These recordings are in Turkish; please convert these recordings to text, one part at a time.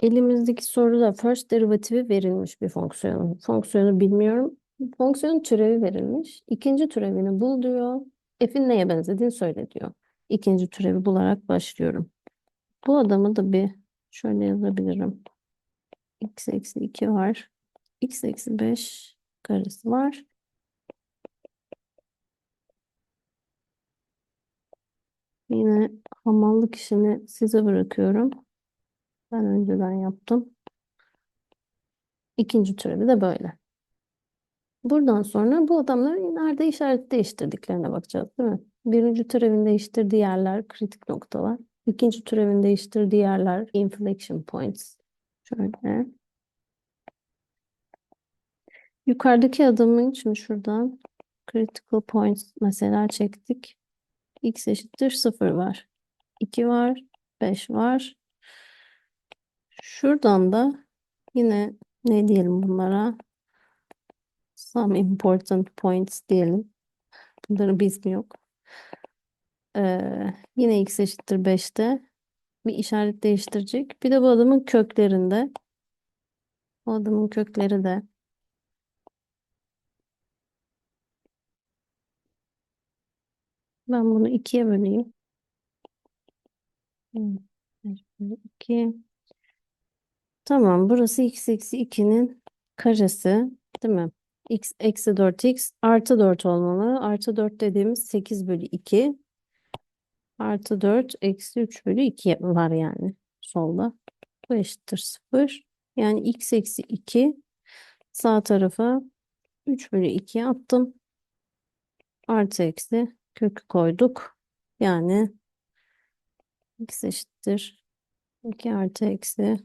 Elimizdeki soruda first derivatifi verilmiş bir fonksiyonun. Fonksiyonu bilmiyorum. Fonksiyonun türevi verilmiş. İkinci türevini bul diyor. F'in neye benzediğini söyle diyor. İkinci türevi bularak başlıyorum. Bu adamı da bir şöyle yazabilirim. x eksi 2 var. x eksi 5 karesi var. Yine hamallık işini size bırakıyorum. Ben önceden yaptım. İkinci türevi de böyle. Buradan sonra bu adamların nerede işaret değiştirdiklerine bakacağız, değil mi? Birinci türevin değiştirdiği yerler kritik noktalar. İkinci türevin değiştirdiği yerler inflection points. Şöyle. Yukarıdaki adamın şimdi şuradan critical points mesela çektik. x eşittir 0 var. 2 var. 5 var. Şuradan da yine ne diyelim bunlara? Some important points diyelim. Bunların bir ismi yok. Ee, yine x eşittir 5'te bir işaret değiştirecek. Bir de bu adamın köklerinde. Bu adamın kökleri de ben bunu ikiye böleyim. 2. Tamam burası x eksi 2'nin karesi değil mi? x eksi 4x artı 4 olmalı. Artı 4 dediğimiz 8 bölü 2. Artı 4 eksi 3 bölü 2 var yani solda. Bu eşittir 0. Yani x eksi 2 sağ tarafa 3 bölü 2 attım. Artı eksi kökü koyduk. Yani x eşittir 2 artı eksi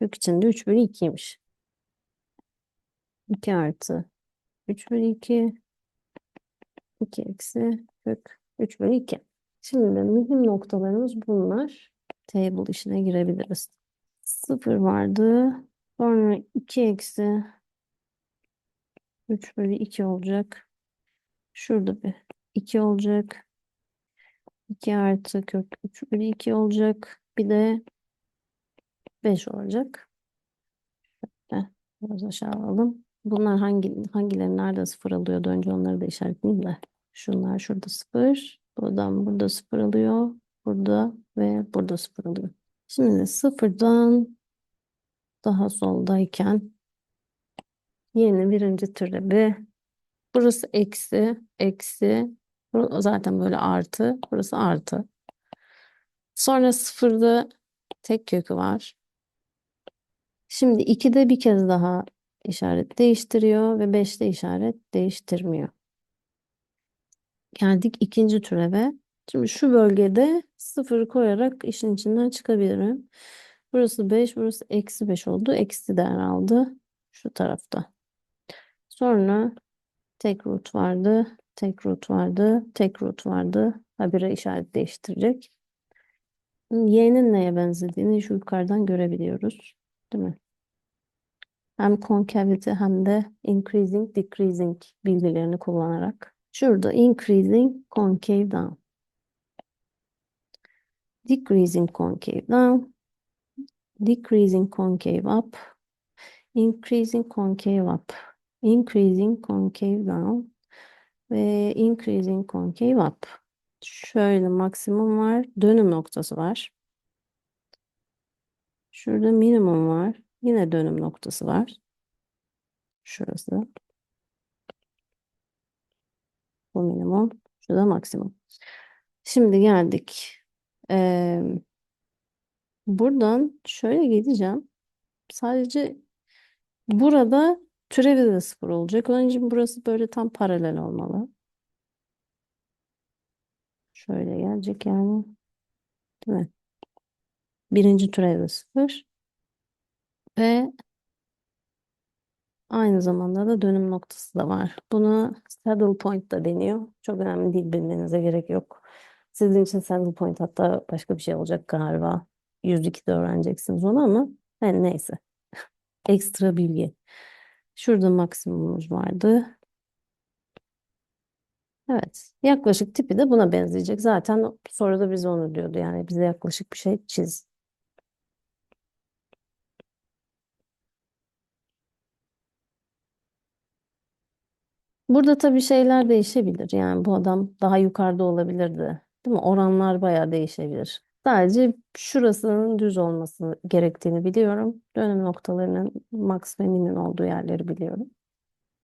kök içinde 3 bölü 2'ymiş. 2 artı 3 bölü 2 2 eksi kök 3 bölü 2. Şimdi mühim noktalarımız bunlar. Table işine girebiliriz. 0 vardı. Sonra 2 eksi 3 bölü 2 olacak. Şurada bir 2 olacak. 2 artı kök 3 bölü 2 olacak. Bir de 5 olacak. Şöyle biraz aşağı alalım. Bunlar hangi hangileri nerede sıfır alıyordu? Önce onları da işaretleyeyim de. Şunlar şurada sıfır. Buradan burada sıfır alıyor. Burada ve burada sıfır alıyor. Şimdi sıfırdan daha soldayken yeni birinci türevi burası eksi eksi zaten böyle artı burası artı. Sonra sıfırda tek kökü var. Şimdi 2'de bir kez daha işaret değiştiriyor ve 5'te işaret değiştirmiyor. Geldik ikinci türeve. Şimdi şu bölgede sıfırı koyarak işin içinden çıkabilirim. Burası 5, burası eksi 5 oldu. Eksi değer aldı şu tarafta. Sonra tek root vardı, tek root vardı, tek root vardı. Habire işaret değiştirecek. Y'nin neye benzediğini şu yukarıdan görebiliyoruz. Değil mi? Hem concavity hem de increasing, decreasing bilgilerini kullanarak. Şurada increasing concave down. Decreasing concave down. Decreasing concave up. Increasing concave up. Increasing concave down. Ve increasing concave up. Şöyle maksimum var. Dönüm noktası var. Şurada minimum var. Yine dönüm noktası var. Şurası. Bu minimum. Şurada maksimum. Şimdi geldik. Ee, buradan şöyle gideceğim. Sadece burada türevi de sıfır olacak. Onun için burası böyle tam paralel olmalı. Şöyle gelecek yani. Değil mi? Birinci türev de sıfır. Ve aynı zamanda da dönüm noktası da var. Buna saddle point da deniyor. Çok önemli değil bilmenize gerek yok. Sizin için saddle point hatta başka bir şey olacak galiba. 102'de öğreneceksiniz onu ama yani neyse. Ekstra bilgi. Şurada maksimumumuz vardı. Evet. Yaklaşık tipi de buna benzeyecek. Zaten sonra da bize onu diyordu. Yani bize yaklaşık bir şey çiz. Burada tabii şeyler değişebilir. Yani bu adam daha yukarıda olabilirdi. Değil mi? Oranlar bayağı değişebilir. Sadece şurasının düz olması gerektiğini biliyorum. Dönüm noktalarının max ve min'in olduğu yerleri biliyorum.